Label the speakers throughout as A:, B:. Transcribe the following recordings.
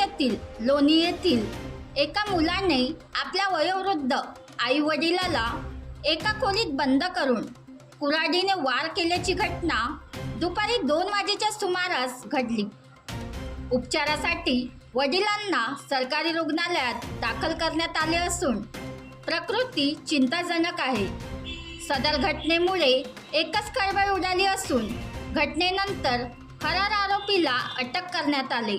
A: तालुक्यातील लोणी येथील एका मुलाने आपल्या वयोवृद्ध आई वडिलाला एका खोलीत बंद करून कुऱ्हाडीने वार केल्याची घटना दुपारी दोन वाजेच्या सुमारास घडली. उपचारासाठी वडिलांना सरकारी रुग्णालयात दाखल करण्यात आले असून प्रकृती चिंताजनक आहे. सदर घटनेमुळे एकच खळबळ उडाली असून घटनेनंतर फरार आरोपीला अटक करण्यात आले.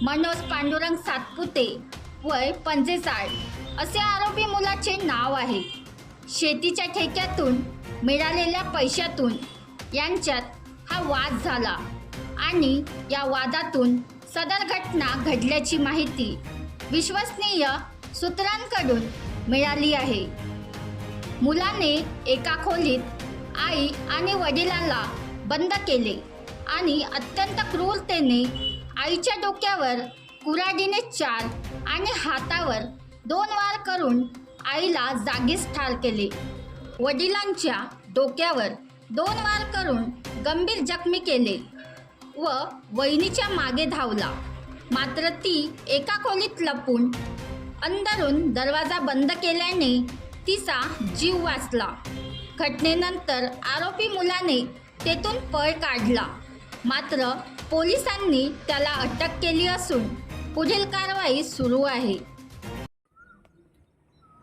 A: मनोज पांडुरंग सातपुते वय पंचेचाळ. असे आरोपी मुलाचे नाव आहे. शेतीच्या ठेक्यातून मिळालेल्या पैशातून यांच्यात हा वाद झाला आणि या वादातून सदर घटना घडल्याची माहिती विश्वसनीय सूत्रांकडून मिळाली आहे. मुलाने एका खोलीत आई आणि वडिलांना बंद केले आणि अत्यंत क्रूरतेने आईच्या डोक्यावर कुऱ्हाडीने चार आणि हातावर दोन वार करून आईला जागीच ठार केले. वडिलांच्या डोक्यावर दोन वार करून गंभीर जखमी केले व वहिनीच्या मागे धावला. मात्र ती एका खोलीत लपून अंदरून दरवाजा बंद केल्याने तिचा जीव वाचला. घटनेनंतर आरोपी मुलाने तेथून पळ काढला. मात्र पोलिसांनी त्याला अटक केली असून पुढील कारवाई सुरू आहे.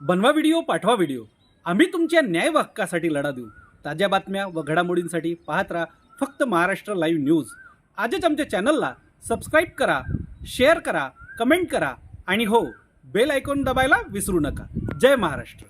B: बनवा व्हिडिओ पाठवा व्हिडिओ. आम्ही तुमच्या न्याय हक्कासाठी लढा देऊ. ताज्या बातम्या व घडामोडींसाठी पाहत राहा फक्त महाराष्ट्र लाईव्ह न्यूज. आजच आमच्या चॅनलला सबस्क्राईब करा शेअर करा कमेंट करा आणि हो बेल आयकॉन दबायला विसरू नका. जय महाराष्ट्र.